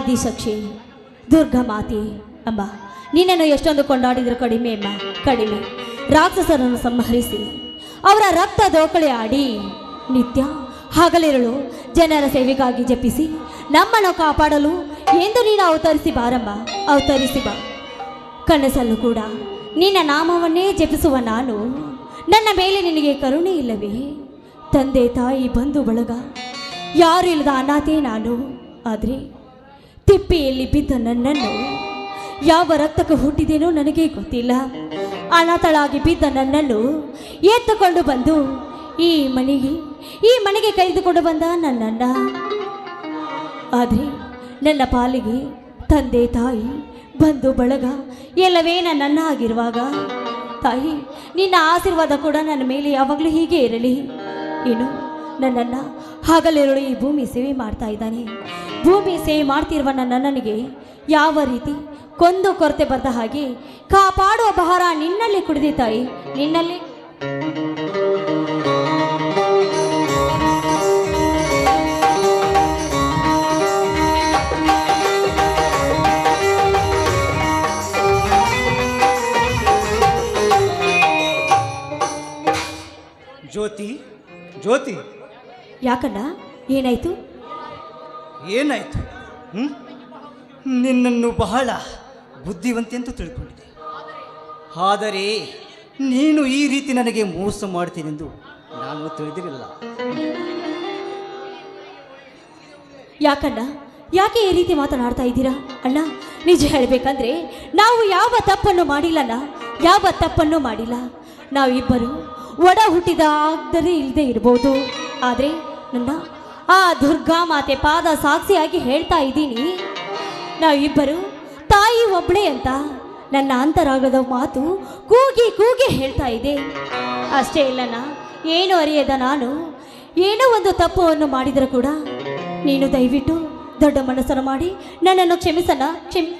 ಆದಿಶಕ್ಷಿ ದುರ್ಗಾ ಮಾತೆ ಅಮ್ಮ, ನಿನ್ನನ್ನು ಎಷ್ಟೊಂದು ಕೊಂಡಾಡಿದ್ರು ಕಡಿಮೆ, ಅಮ್ಮ, ಕಡಿಮೆ. ರಾಕ್ಷಸರನ್ನು ಸಂಹರಿಸಿ, ಅವರ ರಕ್ತ ದೋಕಳಿ ಆಡಿ, ನಿತ್ಯ ಹಗಲಿರುಳು ಜನರ ಸೇವೆಗಾಗಿ ಜಪಿಸಿ, ನಮ್ಮನ್ನು ಕಾಪಾಡಲು ಎಂದು ನೀನು ಅವತರಿಸಿ ಬಾರಮ್ಮ, ಅವತರಿಸಿ ಬಾ. ಕನಸಲ್ಲೂ ಕೂಡ ನಿನ್ನ ನಾಮವನ್ನೇ ಜಪಿಸುವ ನಾನು, ನನ್ನ ಮೇಲೆ ನಿನಗೆ ಕರುಣೆ ಇಲ್ಲವೇ? ತಂದೆ ತಾಯಿ ಬಂಧು ಬಳಗ, ಯಾರು ಇಲ್ಲದ ಅನಾಥೆ ನಾನು, ಆದರೆ ತಿಪ್ಪೆಯಲ್ಲಿ ಬಿದ್ದ ನನ್ನನ್ನು ಯಾವ ರಕ್ತಕ್ಕೆ ಹುಟ್ಟಿದೇನೋ ನನಗೆ ಗೊತ್ತಿಲ್ಲ. ಅನಾಥಳಾಗಿ ಬಿದ್ದ ನನ್ನನ್ನು ಎತ್ತುಕೊಂಡು ಬಂದು ಈ ಮನೆಗೆ ಈ ಮನೆಗೆ ಕೈದುಕೊಂಡು ಬಂದ ನನ್ನನ್ನ. ಆದರೆ ನನ್ನ ಪಾಲಿಗೆ ತಂದೆ ತಾಯಿ ಬಂಧು ಬಳಗ, ಎಲ್ಲವೇ ನನ್ನ ಆಗಿರುವಾಗ, ತಾಯಿ, ನಿನ್ನ ಆಶೀರ್ವಾದ ಕೂಡ ನನ್ನ ಮೇಲೆ ಯಾವಾಗಲೂ ಹೀಗೆ ಇರಲಿ. ಇನ್ನು ನನ್ನನ್ನು ಹಗಲಿರುಳು ಈ ಭೂಮಿ ಸೇವೆ ಮಾಡ್ತಾ ಇದ್ದಾನೆ. ಭೂಮಿ ಸೇವೆ ಮಾಡ್ತಿರುವ ನನ್ನ ನನಗೆ ಯಾವ ರೀತಿ ಕೊಂದು ಕೊರತೆ ಬರೆದ ಹಾಗೆ ಕಾಪಾಡುವ ಬಹಾರ ನಿನ್ನಲ್ಲಿ ಕುಡಿದಿ ತಾಯಿ. ನಿನ್ನಲ್ಲಿ? ಜ್ಯೋತಿ ಜ್ಯೋತಿ. ಯಾಕಣ್ಣ? ಏನಾಯ್ತು? ಏನಾಯ್ತು? ನಿನ್ನನ್ನು ಬಹಳ ಬುದ್ಧಿವಂತೆ ಅಂತ ತಿಳ್ಕೊಂಡಿದೆ ಆದರೆ ನೀನು ಈ ರೀತಿ ನನಗೆ ಮೋಸ ಮಾಡ್ತೀನೆಂದು ನಾನು ತಿಳಿದಿರಲಿಲ್ಲ. ಯಾಕಣ್ಣ? ಯಾಕೆ ಈ ರೀತಿ ಮಾತನಾಡ್ತಾ ಇದ್ದೀರಾ? ಅಣ್ಣ ನಿಜ ಹೇಳಬೇಕಂದ್ರೆ ನಾವು ಯಾವ ತಪ್ಪನ್ನು ಮಾಡಿಲ್ಲಣ್ಣ? ಯಾವ ತಪ್ಪನ್ನು ಮಾಡಿಲ್ಲ. ನಾವಿಬ್ಬರು ಒಡ ಹುಟ್ಟಿದ ಆಗದೇ ಇಲ್ಲದೆ ಇರ್ಬೋದು. ಆದರೆ ನನ್ನ ಆ ದುರ್ಗಾ ಮಾತೆ ಪಾದ ಸಾಕ್ಷಿಯಾಗಿ ಹೇಳ್ತಾ ಇದ್ದೀನಿ. ನಾವಿಬ್ಬರು ತಾಯಿ ಒಬ್ಬಳೇ ಅಂತ ನನ್ನ ಅಂತರಾಗದ ಮಾತು ಕೂಗಿ ಕೂಗಿ ಹೇಳ್ತಾ ಇದೆ. ಅಷ್ಟೇ ಇಲ್ಲನ ಏನು ಅರಿಯದ ನಾನು? ಏನೋ ಒಂದು ತಪ್ಪವನ್ನು ಮಾಡಿದರೂ ಕೂಡ ನೀನು ದಯವಿಟ್ಟು ದೊಡ್ಡ ಮನಸ್ಸನ್ನು ಮಾಡಿ ನನ್ನನ್ನು ಕ್ಷಮಿಸನ ಕ್ಷಮಿ.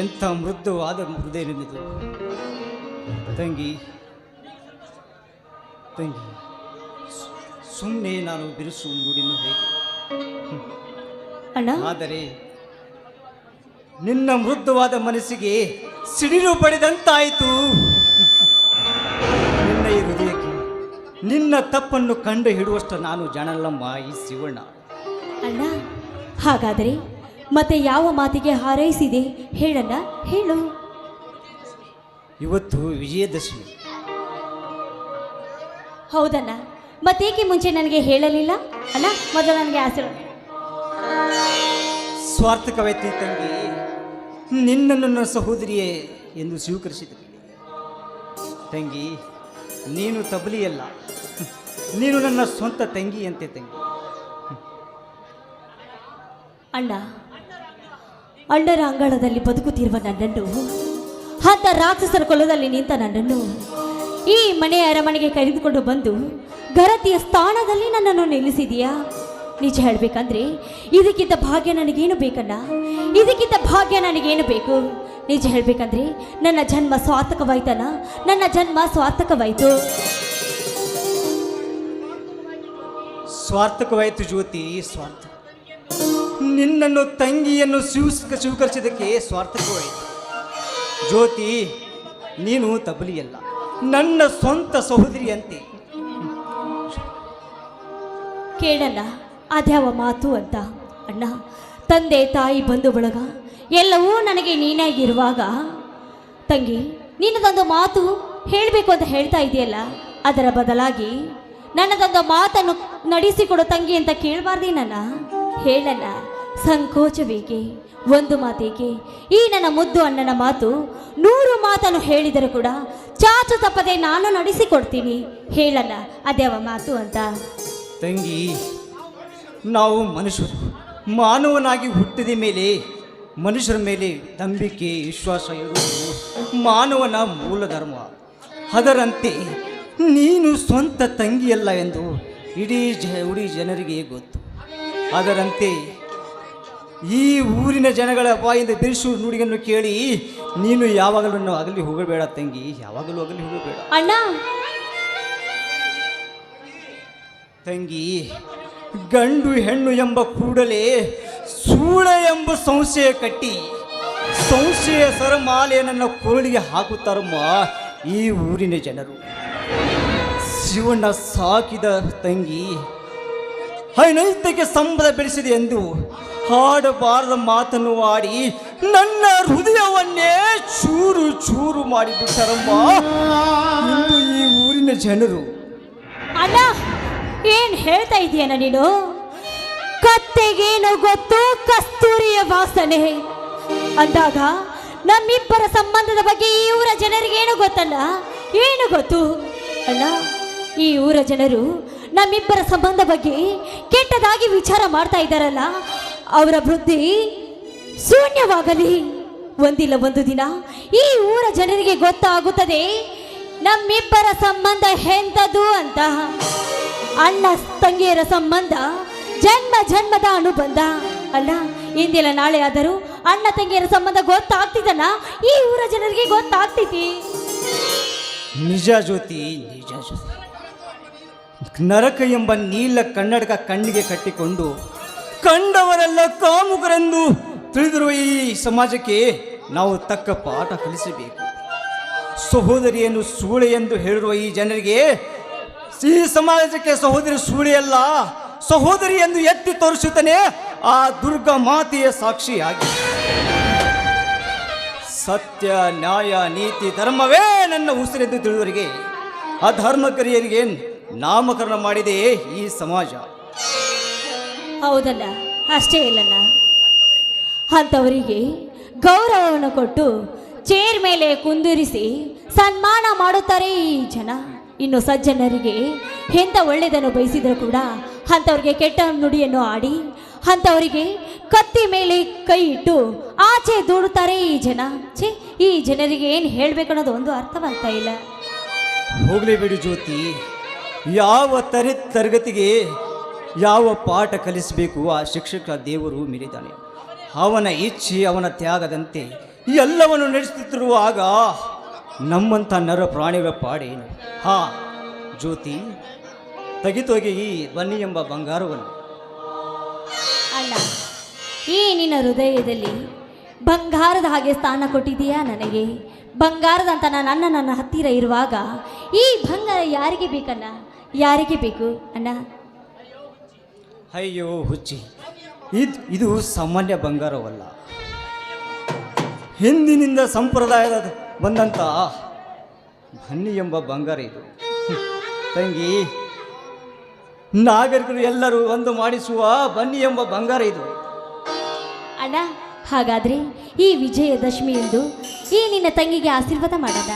ಎಂಥ ಮೃದುವಾದ ಹೃದಯ ತಂಗಿ ತಂಗಿ ಸುಮ್ಮನೆ ನಾನು ಬಿರುಸು ನುಡಿನು ಹೇಗೆ? ಅಣ್ಣ? ಆದರೆ ನಿನ್ನ ಮೃದುವಾದ ಮನಸ್ಸಿಗೆ ಸಿಡಿಲು ಪಡೆದಂತಾಯಿತು. ನಿನ್ನ ಈ ಹೃದಯಕ್ಕೆ ನಿನ್ನ ತಪ್ಪನ್ನು ಕಂಡು ಹಿಡುವಷ್ಟು ನಾನು ಜಾಣಲ್ಲಮ್ಮ ಈ ಶಿವಣ್ಣ. ಅಣ್ಣ ಹಾಗಾದರೆ ಮತ್ತೆ ಯಾವ ಮಾತಿಗೆ ಹಾರೈಸಿದೆ ಹೇಳಣ್ಣ? ಹೇಳು. ಇವತ್ತು ವಿಜಯದಶಮಿ. ಹೌದಣ್ಣ. ಮತ್ತೇಕೆ ಮುಂಚೆ ನನಗೆ ಹೇಳಲಿಲ್ಲ? ಅಣ್ಣ ಮೊದಲು ನನಗೆ ಆಶೀರ್ವಾದ ಸ್ವಾರ್ಥಕವೈತಿ ತಂಗಿ ನಿನ್ನನ್ನು ನನ್ನ ಸಹೋದರಿಯೇ ಎಂದು ಸ್ವೀಕರಿಸಿದೆ ತಂಗಿ ನೀನು ತಬಲಿಯಲ್ಲ. ನೀನು ನನ್ನ ಸ್ವಂತ ತಂಗಿಯಂತೆ ತಂಗಿ. ಅಣ್ಣ ಅಣ್ಣರ ಅಂಗಳದಲ್ಲಿ ಬದುಕುತ್ತಿರುವ ನನ್ನನ್ನು ಹಂತ ರಾಕ್ಷಸರ ಕೊಲದಲ್ಲಿ ನಿಂತ ನನ್ನನ್ನು ಈ ಮನೆ ಅರಮನೆಗೆ ಕರೆದುಕೊಂಡು ಬಂದು ಗರತಿಯ ಸ್ಥಾನದಲ್ಲಿ ನನ್ನನ್ನು ನಿಲ್ಲಿಸಿದೀಯಾ? ನಿಜ ಹೇಳಬೇಕಂದ್ರೆ, ಇದಕ್ಕಿಂತ ಭಾಗ್ಯ ನನಗೇನು ಬೇಕಲ್ಲ ಇದಕ್ಕಿಂತ ಭಾಗ್ಯ ನನಗೇನು ಬೇಕು? ನಿಜ ಹೇಳಬೇಕಂದ್ರೆ, ನನ್ನ ಜನ್ಮ ಸ್ವಾರ್ಥಕವಾಯ್ತಲ್ಲ ನನ್ನ ಜನ್ಮ ಸ್ವಾರ್ಥಕವಾಯಿತು. ಸ್ವಾರ್ಥಕವಾಯಿತು ಜ್ಯೋತಿ, ಸ್ವಾರ್ಥ. ನಿನ್ನನ್ನು ತಂಗಿಯನ್ನು ಸ್ವೀಕ ಸ್ವೀಕರಿಸಿದಕ್ಕೆ ಸ್ವಾರ್ಥಕವಾಯಿತು. ಜ್ಯೋತಿ, ನೀನು ತಬಲಿಯಲ್ಲ. ನನ್ನ ಸ್ವಂತ ಸಹೋದರಿಯಂತೆ ಕೇಳಲ್ಲ ಅದ್ಯಾವ ಮಾತು ಅಂತ. ಅಣ್ಣ, ತಂದೆ, ತಾಯಿ ಬಂಧು ಬಳಗ ಎಲ್ಲವೂ ನನಗೆ ನೀನಾಗಿರುವಾಗ ತಂಗಿ, ನಿನ್ನದೊಂದು ಮಾತು ಹೇಳಬೇಕು ಅಂತ ಹೇಳ್ತಾ ಇದೆಯಲ್ಲ, ಅದರ ಬದಲಾಗಿ ನನ್ನದೊಂದು ಮಾತನ್ನು ನಡೆಸಿಕೊಡು ತಂಗಿ ಅಂತ ಕೇಳಬಾರ್ದಿ ನನ್ನ. ಹೇಳಣ್ಣ ಸಂಕೋಚವೇಕೆ? ಒಂದು ಮಾತೇಕೆ? ಈ ನನ್ನ ಮುದ್ದು ಅಣ್ಣನ ಮಾತು ನೂರು ಮಾತನ್ನು ಹೇಳಿದರೂ ಕೂಡ ಚಾಚು ತಪ್ಪದೆ ನಾನು ನಡೆಸಿಕೊಡ್ತೀನಿ. ಹೇಳಲ್ಲ ಅದೇ ಅವ ಮಾತು ಅಂತ. ತಂಗಿ, ನಾವು ಮನುಷ್ಯರು, ಮಾನವನಾಗಿ ಹುಟ್ಟಿದ ಮೇಲೆ ಮನುಷ್ಯರ ಮೇಲೆ ನಂಬಿಕೆ, ವಿಶ್ವಾಸ ಇರುವುದು ಮಾನವನ ಮೂಲ ಧರ್ಮ. ಅದರಂತೆ ನೀನು ಸ್ವಂತ ತಂಗಿಯಲ್ಲ ಎಂದು ಇಡೀ ಜ ಇಡೀ ಜನರಿಗೆ ಗೊತ್ತು. ಅದರಂತೆ ಈ ಊರಿನ ಜನಗಳ ಬಾಯಿಂದ ಬಿರುಸು ನುಡಿಯನ್ನು ಕೇಳಿ ನೀನು ಯಾವಾಗಲೂ ಅಗಲಿ ಹೋಗಬೇಡ ತಂಗಿ ಯಾವಾಗಲೂ ಅಗಲಿ ಹೋಗಬೇಡ. ಅಣ್ಣ! ತಂಗಿ ಗಂಡು ಹೆಣ್ಣು ಎಂಬ ಕೂಡಲೇ ಸೂಳ ಎಂಬ ಸಂಶಯ ಕಟ್ಟಿ ಸಂಶಯ ಸರಮಾಲೆ ನನ್ನ ಕೋಳಿಗೆ ಹಾಕುತ್ತಾರಮ್ಮ ಈ ಊರಿನ ಜನರು. ಶಿವಣ್ಣ ಸಾಕಿದ ತಂಗಿ ಅನೈತಿಕ ಸಂಬಂಧ ಬೆಳೆಸಿದೆ ಎಂದು ಹಾಡಬಾರದ ಮಾತನ್ನು ಆಡಿ ನನ್ನ ಹೃದಯವನ್ನೇ ಚೂರು ಚೂರು ಮಾಡಿಬಿಟ್ಟರಮ್ಮ. ಈ ಊರಿನ ಜನರು ಅಣ್ಣ, ಏನ್ ಹೇಳ್ತಾ ಇದೀಯನ ನೀನು? ಕತ್ತೆಗೇನು ಗೊತ್ತು ಕಸ್ತೂರಿಯ ವಾಸನೆ. ಅಂದಾಗ ನಮ್ಮಿಬ್ಬರ ಸಂಬಂಧದ ಬಗ್ಗೆ ಈ ಊರ ಜನರಿಗೆ ಏನು ಗೊತ್ತಲ್ಲ ಏನು ಗೊತ್ತು? ಅಣ್ಣ, ಈ ಊರ ಜನರು ನಮ್ಮಿಬ್ಬರ ಸಂಬಂಧ ಬಗ್ಗೆ ಕೆಟ್ಟದಾಗಿ ವಿಚಾರ ಮಾಡ್ತಾ ಇದ್ದಾರಲ್ಲ, ಅವರ ವೃದ್ಧಿ ಶೂನ್ಯವಾಗಲಿ. ಒಂದಿಲ್ಲ ಒಂದು ದಿನ ಈ ಊರ ಜನರಿಗೆ ಗೊತ್ತಾಗುತ್ತದೆ, ನಮ್ಮಿಬ್ಬರ ಸಂಬಂಧ ಎಂಥದ್ದು ಅಂತ. ಅಣ್ಣ ತಂಗಿಯರ ಸಂಬಂಧ, ಜನ್ಮ ಜನ್ಮದ ಅನುಬಂಧ. ಅಲ್ಲ ಇಂದಿಲ್ಲ ನಾಳೆ ಆದರೂ ಅಣ್ಣ ತಂಗಿಯರ ಸಂಬಂಧ ಗೊತ್ತಾಗ್ತಿದನ ಈ ಊರ ಜನರಿಗೆ ಗೊತ್ತಾಗ್ತೈತಿ ನಿಜ ಜ್ಯೋತಿ ನಿಜ ಜ್ಯೋತಿ. ನರಕ ಎಂಬ ನೀಲ ಕನ್ನಡಕ ಕಣ್ಣಿಗೆ ಕಟ್ಟಿಕೊಂಡು ಕಂಡವರೆಲ್ಲ ಕಾಮುಕರೆಂದು ತಿಳಿದಿರುವ ಈ ಸಮಾಜಕ್ಕೆ ನಾವು ತಕ್ಕ ಪಾಠ ಕಲಿಸಬೇಕು. ಸಹೋದರಿಯನ್ನು ಸೂಳೆ ಎಂದು ಹೇಳಿರುವ ಈ ಜನರಿಗೆ ಈ ಸಮಾಜಕ್ಕೆ ಸಹೋದರಿ ಸೂಳೆಯಲ್ಲ ಸಹೋದರಿ ಎಂದು ಎತ್ತಿ ತೋರಿಸುತ್ತಾನೆ, ಆ ದುರ್ಗ ಮಾತೆಯ ಸಾಕ್ಷಿಯಾಗಿ. ಸತ್ಯ, ನ್ಯಾಯ, ನೀತಿ, ಧರ್ಮವೇ ನನ್ನ ಉಸಿರೆಂದು ತಿಳಿದವರಿಗೆ ಅಧರ್ಮಕರಿಯರಿಗೆ ನಾಮಕರಣ ಮಾಡಿದೆ ಈ ಸಮಾಜ. ಹೌದಲ್ಲ? ಅಷ್ಟೇ ಇಲ್ಲಣ್ಣ. ಅಂಥವರಿಗೆ ಗೌರವವನ್ನು ಕೊಟ್ಟು ಚೇರ್ ಮೇಲೆ ಕುಂದಿರಿಸಿ ಸನ್ಮಾನ ಮಾಡುತ್ತಾರೆ ಈ ಜನ. ಇನ್ನು ಸಜ್ಜನರಿಗೆ ಎಂಥ ಒಳ್ಳೆಯದನ್ನು ಬಯಸಿದರೂ ಕೂಡ ಅಂಥವ್ರಿಗೆ ಕೆಟ್ಟ ನುಡಿಯನ್ನು ಆಡಿ ಅಂಥವರಿಗೆ ಕತ್ತಿ ಮೇಲೆ ಕೈ ಇಟ್ಟು ಆಚೆ ದೂಡುತ್ತಾರೆ ಈ ಜನ. ಛೇ ಈ ಜನರಿಗೆ ಏನು ಹೇಳಬೇಕು ಅನ್ನೋದು ಒಂದು ಅರ್ಥವಾಗ್ತಾ ಇಲ್ಲ. ಹೋಗಲಿ ಬಿಡಿ ಜ್ಯೋತಿ. ಯಾವ ತರಿ ತರಗತಿಗೆ ಯಾವ ಪಾಠ ಕಲಿಸಬೇಕು, ಆ ಶಿಕ್ಷಕ ದೇವರು ಮೀರಿದ್ದಾನೆ. ಅವನ ಇಚ್ಛೆ, ಅವನ ತ್ಯಾಗದಂತೆ ಎಲ್ಲವನ್ನು ನಡೆಸುತ್ತಿರುವಾಗ ನಮ್ಮಂಥ ನರ ಪ್ರಾಣಿಗಳ ಪಾಡೇನು ಹಾ, ಜ್ಯೋತಿ ತೆಗೆತೋಗಿ ಈ ಬನ್ನಿ ಎಂಬ ಬಂಗಾರವನ್ನು. ಅಲ್ಲ ಈ ನಿನ್ನ ಹೃದಯದಲ್ಲಿ ಬಂಗಾರದ ಹಾಗೆ ಸ್ಥಾನ ಕೊಟ್ಟಿದೆಯಾ ನನಗೆ? ಬಂಗಾರದಂತ ನನ್ನ ನನ್ನ ಹತ್ತಿರ ಇರುವಾಗ ಈ ಬಂಗಾರ ಯಾರಿಗೆ ಬೇಕಣ್ಣ? ಯಾರಿಗೆ ಬೇಕು ಅಣ್ಣ? ಅಯ್ಯೋ ಹುಚ್ಚಿ. ಇದು ಇದು ಸಾಮಾನ್ಯ ಬಂಗಾರವಲ್ಲ. ಹಿಂದಿನಿಂದ ಸಂಪ್ರದಾಯದ ಬಂದಂಥ ಬನ್ನಿ ಎಂಬ ಬಂಗಾರ ಇದು. ತಂಗಿ ನಾಗರಿಕರು ಎಲ್ಲರೂ ಒಂದು ಮಾಡಿಸುವ ಬನ್ನಿ ಎಂಬ ಬಂಗಾರ ಇದು. ಅಣ್ಣ ಹಾಗಾದ್ರೆ ಈ ವಿಜಯದಶಮಿ ಎಂದು ಈ ನಿನ್ನ ತಂಗಿಗೆ ಆಶೀರ್ವಾದ ಮಾಡದ?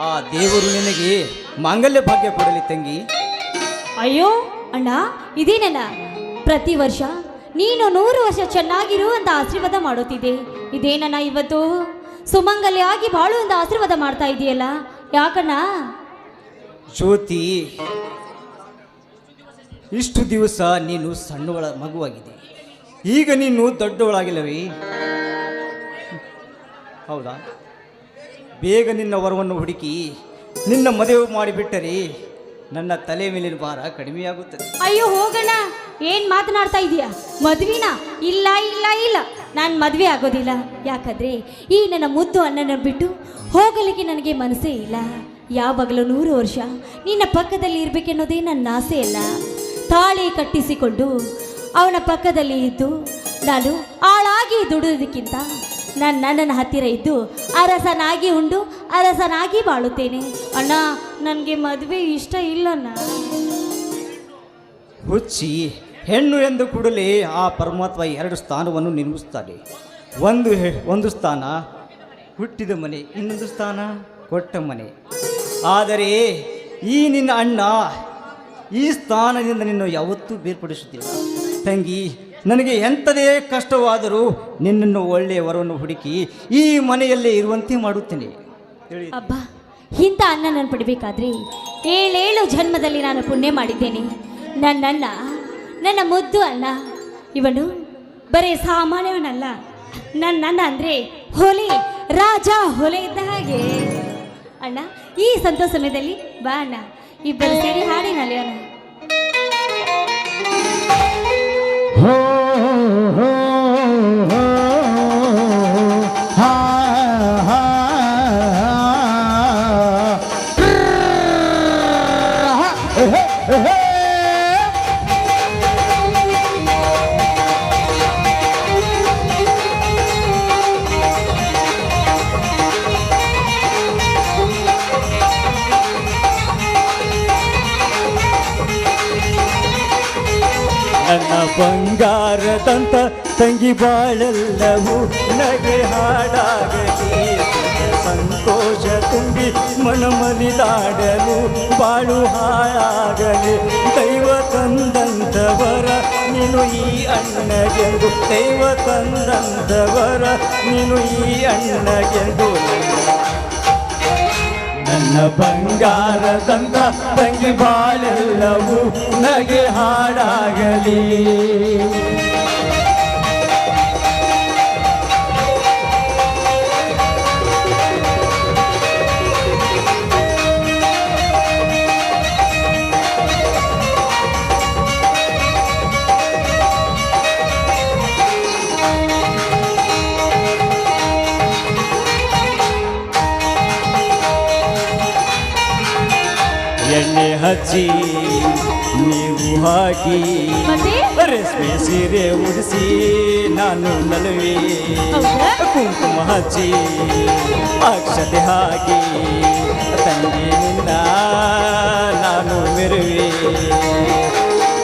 ಆ ದೇವರು ನಿನಗೆ ಮಾಂಗಲ್ಯ ಭಾಗ್ಯ ಕೊಡಲಿ ತಂಗಿ. ಅಯ್ಯೋ ಅಣ್ಣ ಇದೇನಣ್ಣ ಪ್ರತಿ ವರ್ಷ ನೀನು ನೂರು ವರ್ಷ ಚೆನ್ನಾಗಿರು ಅಂತ ಆಶೀರ್ವಾದ ಮಾಡುತ್ತಿದ್ದೆ ಇದೇನಣ್ಣ ಇವತ್ತು? ಸುಮಂಗಲ್ಯಾಗಿ ಆಗಿ ಬಾಳು ಅಂತ ಆಶೀರ್ವಾದ ಮಾಡ್ತಾ ಇದೆಯಲ್ಲ ಯಾಕಣ್ಣ? ಜ್ಯೋತಿ ಇಷ್ಟು ದಿವಸ ನೀನು ಸಣ್ಣವಳ ಮಗುವಾಗಿದೆ. ಈಗ ನೀನು ದೊಡ್ಡವಳಾಗಿಲ್ಲವೇ? ಹೌದಾ? ಬೇಗ ನಿನ್ನ ವರವನ್ನು ಹುಡುಕಿ ನಿನ್ನ ಮದುವೆ ಮಾಡಿಬಿಟ್ಟರೆ ನನ್ನ ತಲೆ ಮೇಲಿನ ಭಾರ ಕಡಿಮೆಯಾಗುತ್ತದೆ ಅಯ್ಯೋ, ಹೋಗಣ್ಣ. ಏನ್ ಮಾತನಾಡ್ತಾ ಇದೀಯ? ಮದ್ವಿನ? ಇಲ್ಲ ಇಲ್ಲ ಇಲ್ಲ. ನಾನು ಮದ್ವೆ ಆಗೋದಿಲ್ಲ. ಯಾಕಂದ್ರೆ ಈ ನನ್ನ ಮುದ್ದು ಅಣ್ಣನ ಬಿಟ್ಟು ಹೋಗಲಿಕ್ಕೆ ನನಗೆ ಮನಸ್ಸೇ ಇಲ್ಲ. ಯಾವಾಗಲೂ ನೂರು ವರ್ಷ ನಿನ್ನ ಪಕ್ಕದಲ್ಲಿ ಇರಬೇಕೆನ್ನೋದೇ ನನ್ನ ಆಸೆ ಅಲ್ಲ. ತಾಳಿ ಕಟ್ಟಿಸಿಕೊಂಡು ಅವನ ಪಕ್ಕದಲ್ಲಿ ಇದ್ದು ನಾನು ಆಳಾಗಿ ದುಡಿಯೋದಕ್ಕಿಂತ ನಾನು ನನ್ನ ಹತ್ತಿರ ಇದ್ದು ಅರಸನಾಗಿ ಉಂಡು, ಅರಸನಾಗಿ ಬಾಳುತ್ತೇನೆ. ಅಣ್ಣ, ನನಗೆ ಮದುವೆ ಇಷ್ಟ ಇಲ್ಲಣ್ಣ. ಹುಚ್ಚಿ, ಹೆಣ್ಣು ಎಂದು ಕೂಡಲೇ ಆ ಪರಮಾತ್ಮ ಎರಡು ಸ್ಥಾನವನ್ನು ನಿರ್ಮಿಸ್ತಾನೆ ಒಂದು ಒಂದು ಸ್ಥಾನ, ಹುಟ್ಟಿದ ಮನೆ, ಇನ್ನೊಂದು ಸ್ಥಾನ, ಕೊಟ್ಟ ಮನೆ. ಆದರೆ ಈ ನಿನ್ನ ಅಣ್ಣ ಈ ಸ್ಥಾನದಿಂದ ನಿನ್ನ ಯಾವತ್ತೂ ಬೇರ್ಪಡಿಸುತ್ತಿಲ್ಲ ತಂಗಿ ನನಗೆ ಎಂಥದೇ ಕಷ್ಟವಾದರೂ ನಿನ್ನನ್ನು ಒಳ್ಳೆಯ ವರವನ್ನು ಹುಡುಕಿ ಈ ಮನೆಯಲ್ಲೇ ಇರುವಂತೆ ಮಾಡುತ್ತೇನೆ. ಅಬ್ಬ, ಇಂಥ ಅನ್ನ ನಾನು ಪಡಿಬೇಕಾದ್ರೆ ಏಳೇಳು ಜನ್ಮದಲ್ಲಿ ನಾನು ಪುಣ್ಯ ಮಾಡಿದ್ದೇನೆ. ನನ್ನನ್ನ ನನ್ನ ಮುದ್ದು ಅಣ್ಣ, ಇವನು ಬರೀ ಸಾಮಾನ್ಯವನಲ್ಲ. ನನ್ನಣ್ಣ ಅಂದರೆ ಹೊಲೆ, ರಾಜ ಹೊಲೆ ಇದ್ದ ಹಾಗೆ. ಅಣ್ಣ, ಈ ಸಂತೋಷ ಸಮಯದಲ್ಲಿ ಬಾ ಅಣ್ಣ, ಇಬ್ಬರು ಸೇರಿ ಹಾಡಿ ನಲಿಯೋಣ ತಂಗಿ ಬಾಳೆಲ್ಲವೂ ನಗೆ ಹಾಡಾಗಲಿ. ಸಂತೋಷ ತುಂಬಿ ಮನಮನಿದಾಡಲು ಬಾಳು ಹಾಳಾಗಲಿ. ದೈವ ತಂದಂತವರ ನೀನು ಈ ಅಣ್ಣಗೆಂದು. ದೈವ ತಂದಂತವರ ನೀನು ಈ ಅಣ್ಣಗೆಂದು. ನನ್ನ ಬಂಗಾರದಂತ ತಂಗಿ ಬಾಳೆಲ್ಲವೂ ನಗೆ ಹಾಡಾಗಲಿ. ಹಚ್ಚಿ ನೀವು ಹಾಕಿ ರೇಷ್ಮೆ ಸೀರೆ ಉಡಿಸಿ ನಾನು ನಲುವೆ? ಕುಂಕುಮ ಹಚ್ಚಿ ಅಕ್ಷತೆ ಹಾಕಿ ತಂಗಿನಿಂದ ನಾನು ಮೆರುವೆ.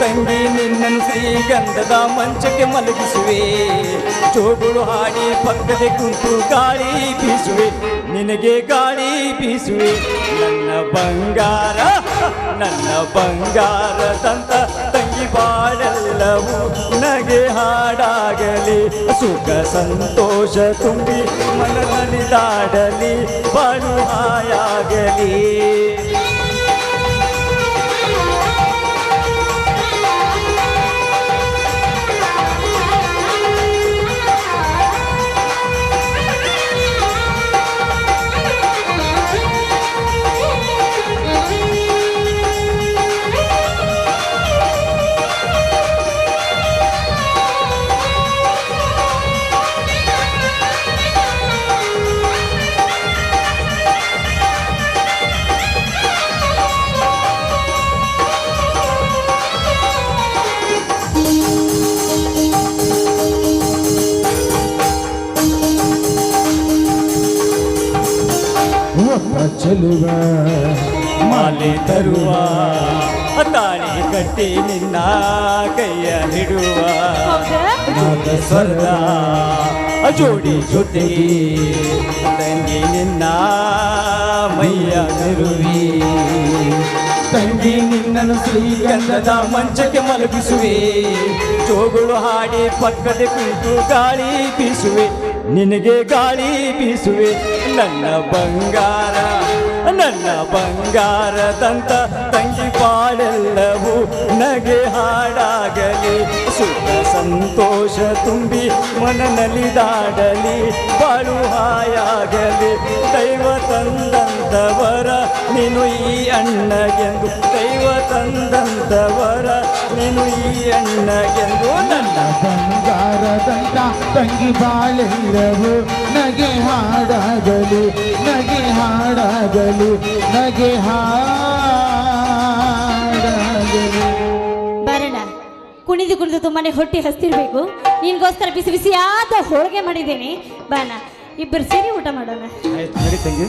ತಂಗಿ ನಿನ್ನನ್ನು ಶ್ರೀಗಂಧದ ಮಂಚಕ್ಕೆ ಮಲಗಿಸುವೆ. ಜೋಗುಳು ಹಾಡಿ ಪಕ್ಕದೆ ಕುಂತು ಗಾಳಿ ಬೀಸುವೆ. ನಿನಗೆ ಗಾಳಿ ಬೀಸುವೆ. ನನ್ನ ಬಂಗಾರ ನನ್ನ ಬಂಗಾರದಂತ ತಂಗಿ ಬಾಳೆಲ್ಲವೂ ನಗೆ ಹಾಡಾಗಲಿ. ಸುಖ ಸಂತೋಷ ತುಂಬಿ ಮನದಲ್ಲಿ ದಾಡಲಿ ಬಾಳು ಹಾಯಾಗಲಿ. ಕಟ್ಟಿ ನಿನ್ನ ಕೈಯ ಹಿಡುವ? ನಾದ ಸ್ವರ್ಗ ಜೋಡಿ ಜೊತೆಗೆ ತಂಗಿ ನಿನ್ನ ಮೈಯ ನಿರುವಿ. ತಂಗಿ ನಿನ್ನನ್ನು ಶ್ರೀಗಂಧದ ಮಂಚಕ್ಕೆ ಮಲಗಿಸುವೆ. ಜೋಗುಳು ಹಾಡಿ ಪಕ್ಕದ ಕುಳಿತು ಗಾಳಿ ಬೀಸುವೆ. ನಿನಗೆ ಗಾಳಿ ಬೀಸುವೆ. ನನ್ನ ಬಂಗಾರ, ನನ್ನ ಬಂಗಾರದಂತ ತಂಗಿ ಪಾಡೆಲ್ಲವೂ ನಗೆ ಹಾಡಾಗಲಿ. ಸುಖ ಸಂತೋಷ ತುಂಬಿ ಮನನಲಿದಾಡಲಿ ಬಾಳು ಹಾಯಾಗಲಿ. ದೈವ ತಂದಂತವರ ನೀನು ಈ ಅಣ್ಣಗೆಂದು ದೈವ ತಂದಂತವರ ನೀನು ಈ ಅಣ್ಣಗೆಂದು ನನ್ನ ಬಂಗಾರದಂತ ತಂಗಿ ಬಾಳೆಲ್ಲವೂ ನಗೆ ಹಾಡಾಗಲಿ ನಗೆ ಹಾಡಾಗಲಿ ನಗೆ ಹಾಡಾಗಲಿ. ಬರಣ ಕುಣಿದು ಕುಣಿದು ತುಂಬಾನೇ ಹೊಟ್ಟೆ ಹಸ್ತಿರ್ಬೇಕು. ನಿನ್ಗೋಸ್ಕರ ಬಿಸಿ ಬಿಸಿಯಾದ ಹೋಳಿಗೆ ಮಾಡಿದ್ದೀನಿ. ಬಾನ ಇಬ್ಬರು ಸೇರಿ ಊಟ ಮಾಡೋಣ. ಆಯ್ತು ತಂಗಿ.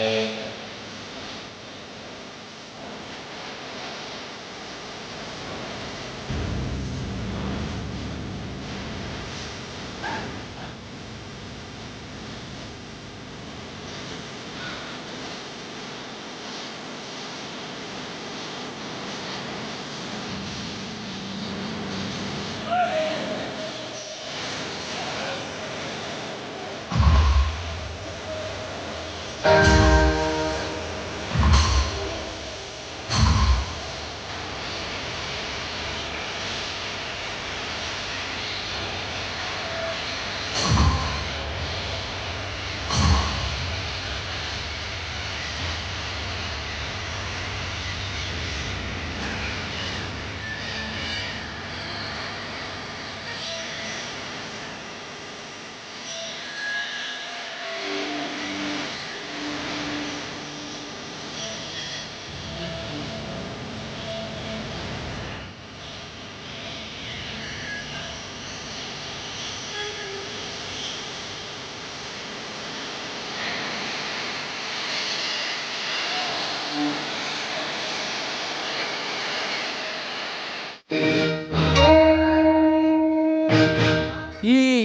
and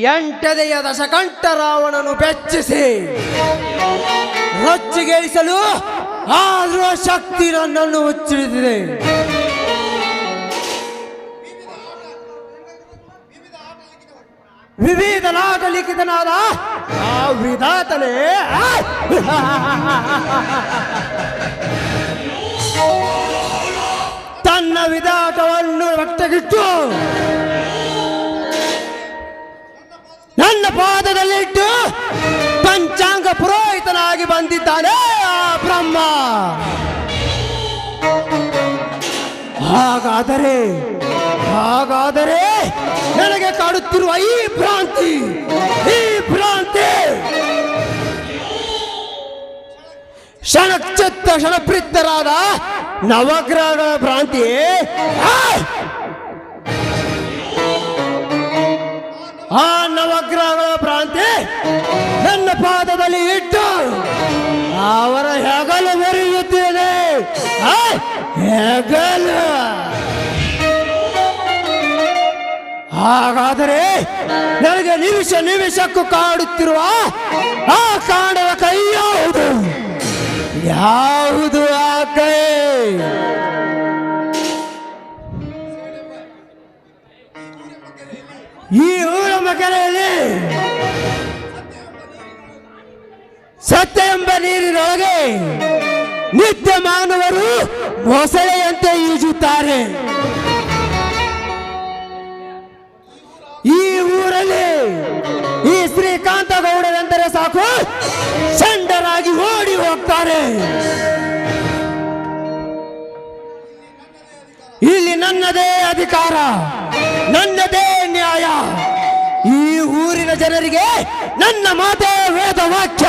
ಎಂಟನೆಯ ದಶಕಂಠ ರಾವಣನು ಬೆಚ್ಚಿಸಿ ರೊಚ್ಚಿಗೇರಿಸಲು ಆದರೂ ಶಕ್ತಿ ನನ್ನನ್ನು ಉಚ್ಚರಿಸಿದೆ ವಿವಿಧ ನಾಟ ಲಿಖಿತನಾದ ಆ! ವಿಧಾತನೇ ತನ್ನ ವಿಧಾಟವನ್ನು ವ್ಯಕ್ತಗಿಟ್ಟು ನನ್ನ ಪಾದದಲ್ಲಿಟ್ಟು ಪಂಚಾಂಗ ಪುರೋಹಿತನಾಗಿ ಬಂದಿದ್ದಾನೆ ಆ ಬ್ರಹ್ಮ. ಹಾಗಾದರೆ ಹಾಗಾದರೆ ನನಗೆ ಕಾಡುತ್ತಿರುವ ಈ ಭ್ರಾಂತಿ ಈ ಭ್ರಾಂತಿ. ಕ್ಷಣಚಿತ್ತ ಕ್ಷಣಪ್ರಿತ್ತರಾದ ನವಗ್ರಹಗಳ ಭ್ರಾಂತಿ ಆ! ನವಗ್ರಹಗಳ ಭ್ರಾಂತಿ ನನ್ನ ಪಾದದಲ್ಲಿ ಇಟ್ಟು ಅವರ ಹೆಗಲು ಮೆರೆಯುತ್ತೇನೆ! ಹೆಗಲು ಹಾಗಾದರೆ ನನಗೆ ನಿಮಿಷ ನಿಮಿಷಕ್ಕೂ ಕಾಡುತ್ತಿರುವ ಆ ಕಾಣದ ಕೈ ಯಾವುದು ಯಾವುದು ಆ ಕೈ ಈ ಊರ ಮಕರೆಯಲ್ಲಿ ಸತ್ಯ ಎಂಬ ನೀರಿನೊಳಗೆ ನಿತ್ಯ ಮಾನವರು ಮೊಸಳೆಯಂತೆ ಈಜುತ್ತಾರೆ. ಈ ಊರಲ್ಲಿ ಈ ಶ್ರೀಕಾಂತ ಗೌಡರೆಂದರೆ ಸಾಕು, ಚಂಡರಾಗಿ ಓಡಿ ಹೋಗ್ತಾರೆ. ಇಲ್ಲಿ ನನ್ನದೇ ಅಧಿಕಾರ, ನನ್ನದೇ ನ್ಯಾಯ ಈ ಊರಿನ ಜನರಿಗೆ ನನ್ನ ಮಾತೇ ವೇದ ವಾಕ್ಯ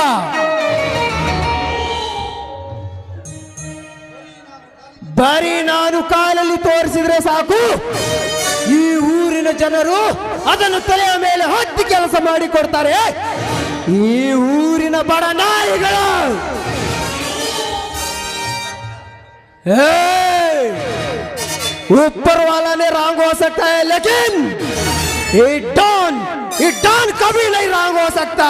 ಬರೀ ನಾನು ಕಾಲಲ್ಲಿ ತೋರಿಸಿದ್ರೆ ಸಾಕು ಈ ಊರಿನ ಜನರು ಅದನ್ನು ತಲೆಯ ಮೇಲೆ ಹೊತ್ತಿ ಕೆಲಸ ಮಾಡಿಕೊಡ್ತಾರೆ ಈ ಊರಿನ ಬಡ ನಾಯಿಗಳು ए! ऊपर वाला ने रंग हो सकता है लेकिन ये डॉन ये डॉन कभी नहीं रंग हो सकता।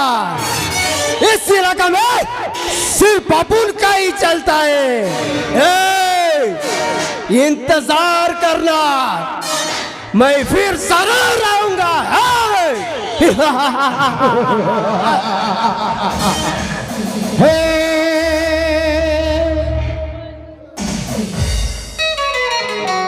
इस इलाका में सिर्फ़ अपुन का ही चलता है। ए! इंतज़ार करना। मैं फिर ज़रूर आऊँगा। हे